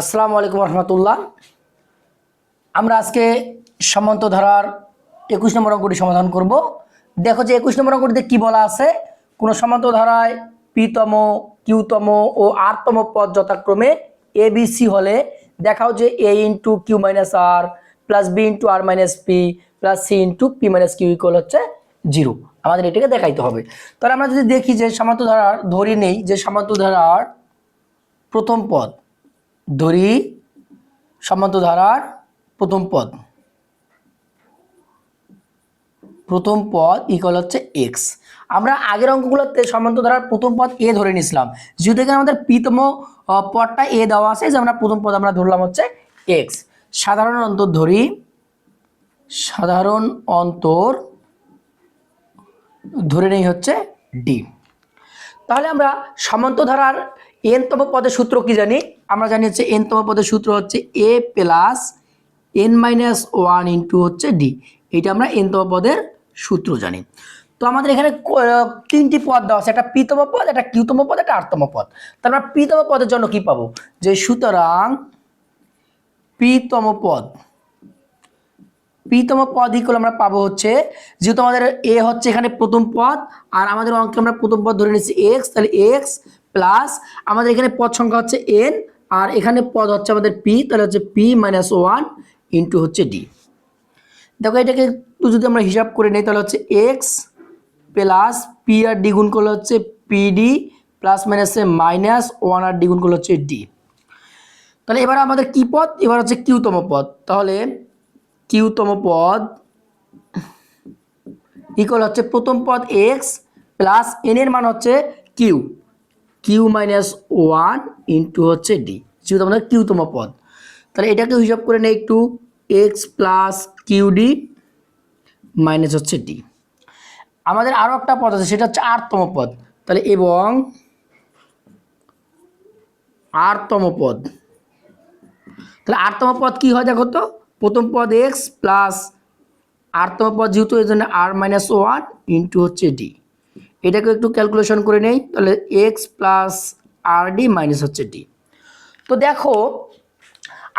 আসসালামু আলাইকুম রহমতুল্লাহ। আমরা আজকে সামন্ত ধারার একুশ নম্বর অঙ্কটি সমাধান করব। দেখো যে একুশ নম্বর অঙ্কটিতে কী বলা আছে? কোনো সমান্ত ধারায় পিতম, কিউতম ও আরতম পদ যথাক্রমে এ বি সি হলে দেখাও যে A into Q minus R plus B into R minus P plus C into P minus Q equal হচ্ছে জিরো। আমাদের এটাকে দেখাইতে হবে। তাহলে আমরা যদি দেখি যে সামান্ত ধারার, ধরি নেই যে সামান্ত ধারার প্রথম পদ ধরি সমান্ত ধারার প্রথম পদ। প্রথম পদ ইকুয়াল হচ্ছে এক্স আমরা আগের অঙ্কগুলোতে সমান্ত ধারার প্রথম পদ এ ধরে নিয়েছিলাম। যেহেতু এখানে আমাদের আহ, পদটা এ দেওয়া আছে যে আমরা প্রথম পদ আমরা ধরলাম হচ্ছে এক্স সাধারণ অন্তর ধরি। সাধারণ অন্তর ধরে নেই হচ্ছে ডি তাহলে আমরা সমান্ত ধারার এনতম পদের সূত্র কি জানি? আমরা জানি হচ্ছে এনতম পদের সূত্র হচ্ছে A plus N minus one into হচ্ছে ডি এটা আমরা এনতম পদের সূত্র জানি। তো আমাদের এখানে তিনটি পদ দেওয়া আছে, একটা পিতম পদ, একটা কিউতম পদ, একটা আটতম পদ। তো আমরা পিতম পদের জন্য কি পাবো? যে সুতরাং পিতম পদ পিতম পদ ইকুয়াল আমরা পাবো হচ্ছে, যেহেতু আমাদের এ হচ্ছে এখানে প্রথম পদ, আর আমাদের অঙ্কে আমরা প্রথম পদ ধরে নিচ্ছি এক্স তাহলে এক্স প্লাস আমাদের এখানে পদ সংখ্যা হচ্ছে এন আর এখানে পদ হচ্ছে আমাদের পি তাহলে হচ্ছে পি মাইনাস ওয়ান ইন্টু হচ্ছে ডি দেখো এটাকে একটু যদি আমরা হিসাব করে নিই, তাহলে হচ্ছে এক্স প্লাস পি আর ডি গুণ করলে হচ্ছে পিডি প্লাস মাইনাসে মাইনাস ওয়ান আর ডি গুণ করলে হচ্ছে ডি তাহলে এবার আমাদের কি পদ? এবার হচ্ছে কিউতম পদ। তাহলে কিউতম পদ ইকুয়াল হচ্ছে প্রথম পদ এক্স প্লাস এন এর মান হচ্ছে Q Q minus one into হচ্ছে ডি যেহেতু আমাদের কিউতম পদ। তাহলে এটাকে হিসাব করে নেই একটু। X plus Q D minus হচ্ছে ডি আমাদের আরও একটা পদ আছে, সেটা হচ্ছে আরতম পদ। তাহলে এবং আরতম পদ। তাহলে আটতম পদ কি হয় দেখো তো? প্রথম পদ এক্স প্লাস আটতম পদ যেহেতু এই জন্য আর মাইনাস ওয়ান ইন্টু হচ্ছে ডি এটাকে একটু ক্যালকুলেশন করে নেই, তাহলে এক্স প্লাস ডি মাইনাস হচ্ছে ডি তো দেখো,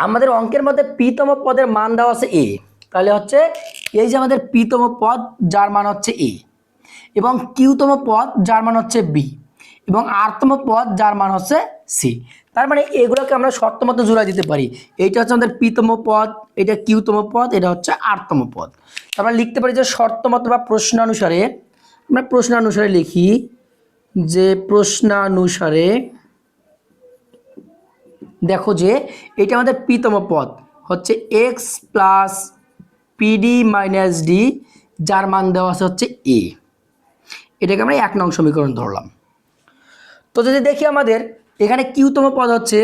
আমাদের অঙ্কের মধ্যে পিতম পদের মান দেওয়া আছে এ তাহলে হচ্ছে এই যে আমাদের পিতম পদ, যার মান হচ্ছে এ এবং কিউতম পদ, যার মান হচ্ছে বি এবং আরতম পদ, যার মান হচ্ছে সি তার মানে এগুলোকে আমরা শর্ত মতো জোড়া দিতে পারি। এইটা হচ্ছে আমাদের পিতম পদ, এটা কিউতম পদ, এটা হচ্ছে আরতম পদ। তো আমরা লিখতে পারি যে শর্তমত বা প্রশ্ন প্রশ্নানুসারে আমরা প্রশ্নানুসারে লিখি যে প্রশ্নানুসারে দেখো যে এটা আমাদের পিতম পদ, হচ্ছে X plus PD minus D যার মান দেওয়া আছে হচ্ছে এ এটাকে আমরা এক নং সমীকরণ ধরলাম। তো যদি দেখি আমাদের, এখানে কিউতম পদ হচ্ছে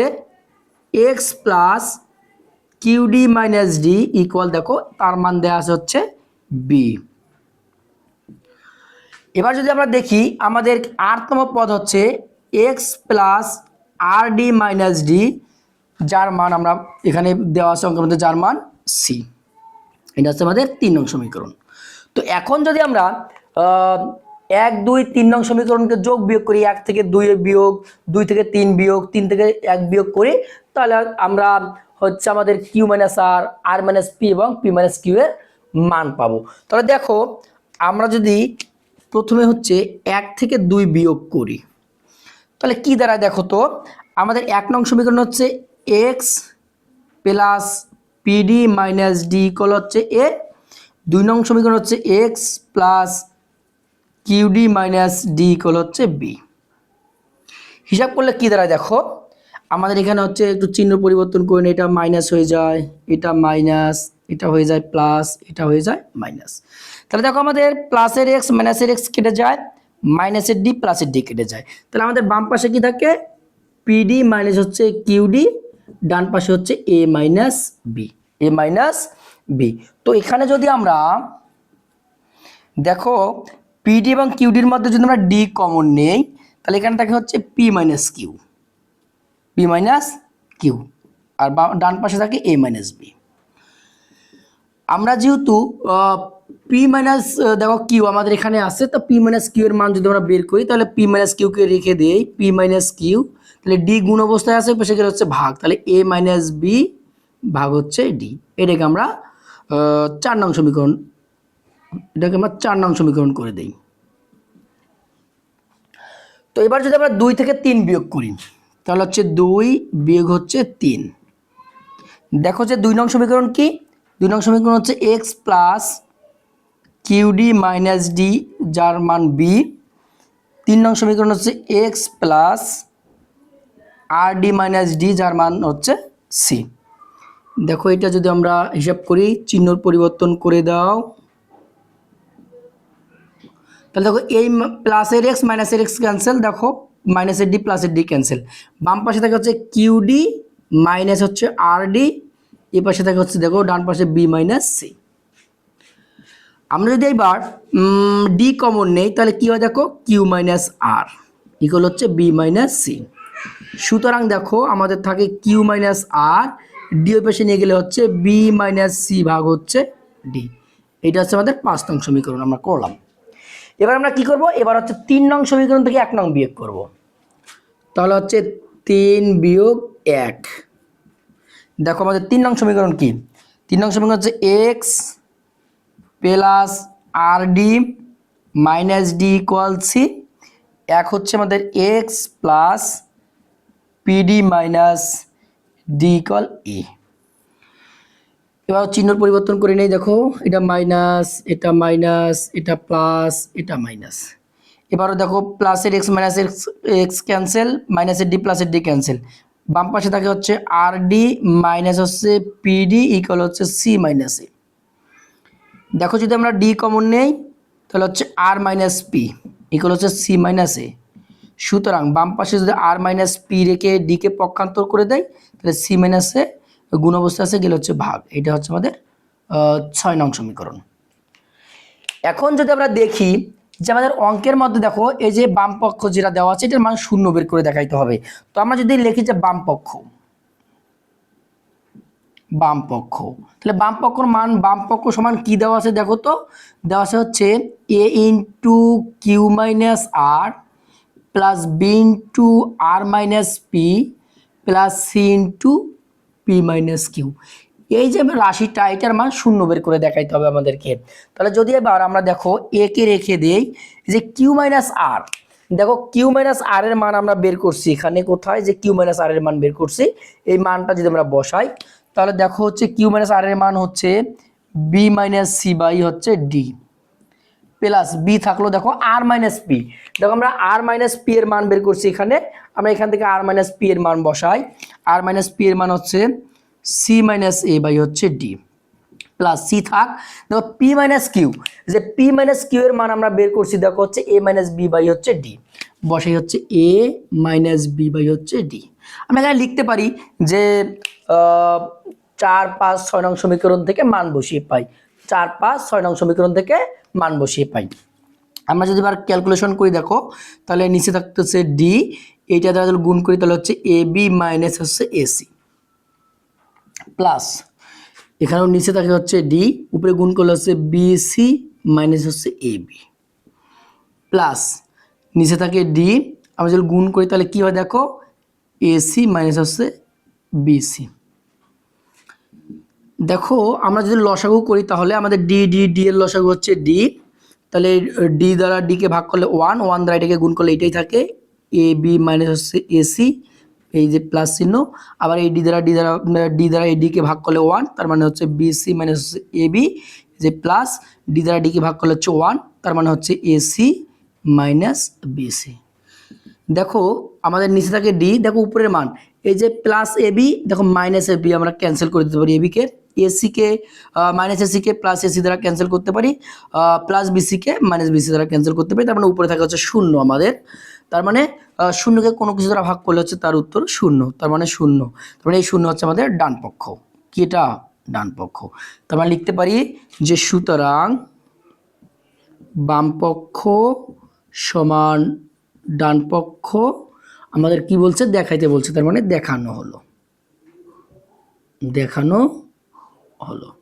X plus QD minus D equal দেখো, তার মান দেওয়া আছে হচ্ছে বি এবার যদি আমরা দেখি, আমাদের আরতম পদ হচ্ছে X plus R D minus D যার মান আমরা এখানে দেওয়া আছে অঙ্কের মধ্যে, যার মান সি এটা হচ্ছে আমাদের তিন নং সমীকরণ। তো এখন যদি আমরা এক, দুই, তিন নং সমীকরণকে যোগ বিয়োগ করি, এক থেকে দুই বিয়োগ, দুই থেকে তিন বিয়োগ, তিন থেকে এক বিয়োগ করি, তাহলে আমরা হচ্ছে আমাদের Q minus R R minus P এবং পি মাইনাস কিউ এর মান পাবো। তাহলে দেখো, আমরা যদি প্রথমে হচ্ছে এক থেকে দুই বিয়োগ করি। তাহলে কি দ্বারা দেখো তো, আমাদের এক নং সমীকরণ হচ্ছে X plus PD minus D equal হচ্ছে এ দুই নং সমীকরণ হচ্ছে X plus QD minus D equal হচ্ছে বি হিসাব করলে কি দ্বারা দেখো, আমাদের এখানে হচ্ছে একটু চিহ্ন পরিবর্তন করে এটা মাইনাস হয়ে যায়, এটা মাইনাস এটা হয়ে যায় প্লাস এটা হয়ে যায় মাইনাস তাহলে দেখো আমাদের প্লাসের এক্স মাইনাসের এক্স কেটে যায় মাইনাসের ডি প্লাসের ডি কেটে যায়। তাহলে আমাদের বাম পাশে কি থাকে? পিডি মাইনাস হচ্ছে কিউডি ডান পাশে হচ্ছে A minus B A minus B তো এখানে যদি আমরা দেখো পিডি এবং কিউডির মধ্যে যদি আমরা ডি কমন নেই, তাহলে এখানে থাকে হচ্ছে P minus Q P minus Q আর ডান পাশে থাকে এ মাইনাস বি আমরা যেহেতু পি মাইনাস দেখো কিউ আমাদের এখানে আছে, তো পি মাইনাস কিউ এর মান যদি আমরা বের করি, তাহলে পি মাইনাস কিউকে রেখে দেই পি মাইনাস কিউ তাহলে ডি গুণ অবস্থায় আছে গেলে হচ্ছে ভাগ, তাহলে এ মাইনাস বি ভাগ হচ্ছে ডি এটাকে আমরা চার নং সমীকরণ, এটাকে আমরা চার নং সমীকরণ করে দেই। তো এবার যদি আমরা দুই থেকে তিন বিয়োগ করি, তাহলে হচ্ছে দুই বিয়োগ হচ্ছে তিন। দেখো যে দুই নং সমীকরণ কি? দুই নং সমীকরণ হচ্ছে X plus QD minus D যার মান বি তিন নং সমীকরণ হচ্ছে X plus R D minus D যার মান হচ্ছে সি দেখো, এটা যদি আমরা হিসাব করি, চিহ্নর পরিবর্তন করে দাও। তাহলে দেখো, এই প্লাসের এক্স মাইনাসের এক্স ক্যান্সেল দেখো মাইনাসের ডি প্লাসের ডি ক্যান্সেল বাম পাশে থাকে হচ্ছে কিউডি মাইনাস হচ্ছে আর ডি এই পাশে থাকে হচ্ছে, দেখো, ডান পাশে বি মাইনাস সি আমরা যদি এবার ডি কমন নেই, তাহলে কী হয় দেখো? কিউ মাইনাস আর ইকুয়াল হচ্ছে বি মাইনাস সি সুতরাং দেখো, আমাদের থাকে কিউ মাইনাস আর ডি ওই পাশে নিয়ে গেলে হচ্ছে বি মাইনাস সি ভাগ হচ্ছে ডি এটা হচ্ছে আমাদের পাঁচ নং সমীকরণ আমরা করলাম। এবার আমরা কি করব? এবার হচ্ছে তিন নং সমীকরণ থেকে এক নং বিয়োগ করব। তাহলে হচ্ছে তিন বিয়োগ এক। দেখো আমাদের তিন নং সমীকরণ কি? তিন নং সমীকরণ হচ্ছে X plus R D minus D equal C এক হচ্ছে আমাদের X plus PD minus D equal A এবার চিহ্ন পরিবর্তন করে নেই, দেখো। এটা মাইনাস এটা মাইনাস এটা প্লাস এটা মাইনাস এবারও দেখো প্লাসের X minus X X cancel মাইনাসের ডি প্লাসের ডি ক্যান্সেল বাম পাশে থাকে হচ্ছে আর ডি মাইনাস হচ্ছে পিডি ইকুয়াল হচ্ছে সি মাইনাস এ দেখো যদি আমরা ডি কমন নেই, তাহলে হচ্ছে আর মাইনাস পি ইকুয়াল হচ্ছে সি মাইনাস এ সুতরাং বাম পাশে যদি আর মাইনাস পি রেখে ডিকে পক্ষান্তর করে দেয় তাহলে সি মাইনাসে গুণ অবস্থা আছে, গেলে হচ্ছে ভাগ। এটা হচ্ছে আমাদের ছয় নং সমীকরণ। এখন যদি আমরা দেখি যে আমাদের অঙ্কের মধ্যে দেখো, এই যে বাম পক্ষ যেটা দেওয়া আছে, এটার মান শূন্য বের করে দেখাইতে হবে। তো আমরা যদি লিখি যে বাম পক্ষ বাম পক্ষ, তাহলে বাম পক্ষর মান, বাম পক্ষ সমান কি দেওয়া আছে দেখো তো? দেওয়া আছে হচ্ছে A into Q minus R plus B into R minus P plus C into P minus Q এই যে রাশিটা, এটার মান শূন্য বের করে দেখাইতে হবে আমাদেরকে। তাহলে যদি এবার আমরা দেখো, এ কে রেখে দেই যে কিউ মাইনাস আর। দেখো, কিউ মাইনাস আর এর মান আমরা বের করছি এখানে কোথায়? যে কিউ মাইনাস আর এর মান বের করছি, এই মানটা যদি আমরা বসাই, তাহলে দেখো হচ্ছে কিউ মাইনাস আর এর মান হচ্ছে বি মাইনাস সি বাই হচ্ছে ডি প্লাস বি থাকল দেখো আর মাইনাস পি দেখো আমরা আর মাইনাস পি এর মান বের করছি এখানে, আমরা এখান থেকে আর মাইনাস পি এর মান বসাই আর মাইনাস পি এর মান হচ্ছে সি মাইনাস এ বাই হচ্ছে ডি প্লাস সি থাক। দেখো পি মাইনাস কিউ যে পি মাইনাস কিউ এর মান আমরা বের করছি, দেখো হচ্ছে এ মাইনাস বি বাই হচ্ছে ডি বসাই হচ্ছে এ মাইনাস বি বাই হচ্ছে ডি আমরা এখানে লিখতে পারি যে চার পাঁচ ছয় নং সমীকরণ থেকে মান বসিয়ে পাই। চার পাঁচ ছয় নং সমীকরণ থেকে মান বসিয়ে পাই। আমরা যদি এবার ক্যালকুলেশন করি, দেখো, তাহলে নিচে থাকতেছে ডি এইটা দ্বারা গুণ করি, তাহলে হচ্ছে এ বি মাইনাস হচ্ছে এসি প্লাস। এখানেও নিচে থাকে হচ্ছে ডি উপরে গুণ করলে হচ্ছে বিসি মাইনাস হচ্ছে এ বি প্লাস নিচে থাকে ডি আমরা যদি গুণ করি তাহলে কী হয় দেখো? এসি মাইনাস হচ্ছে বিসি দেখো, আমরা যদি লসাগু করি তাহলে আমাদের ডি ডি ডি এর লসাগু হচ্ছে ডি তাহলে ডি দ্বারা ডিকে ভাগ করলে ওয়ান ওয়ান দ্বারা এটাকে গুণ করলে এটাই থাকে এ বি মাইনাস হচ্ছে এসি এই যে প্লাস চিহ্ন, আবার এই ডি দ্বারা ডি দ্বারা ডি দ্বারা এই ডিকে ভাগ করলে ওয়ান তার মানে হচ্ছে বিসি মাইনাস এ বি যে প্লাস ডি দ্বারা ডিকে ভাগ করলে হচ্ছে ওয়ান তার মানে হচ্ছে এসি মাইনাস বিসি দেখো, আমাদের নিচে থাকে ডি দেখো উপরের মান। এই যে প্লাস এ বি দেখো মাইনাস এ বি আমরা ক্যান্সেল করে দিতে পারি এবিকে এসিকে মাইনাস এসিকে প্লাস এসি দ্বারা ক্যান্সেল করতে পারি প্লাস বিসিকে মাইনাস বিসি দ্বারা ক্যান্সেল করতে পারি, তার মানে উপরে থাকে হচ্ছে শূন্য আমাদের। তার মানে শূন্যকে কোনো কিছু দ্বারা ভাগ করলে হচ্ছে তার উত্তর শূন্য, তার মানে শূন্য। তার মানে এই শূন্য হচ্ছে আমাদের ডান পক্ষ। কি এটা? ডান পক্ষ। তার মানে লিখতে পারি যে সুতরাং বামপক্ষ সমান ডান পক্ষ আমাদের কি বলছে? দেখাইতে বলছে, তার মানে দেখানো হলো। দেখানো হলো।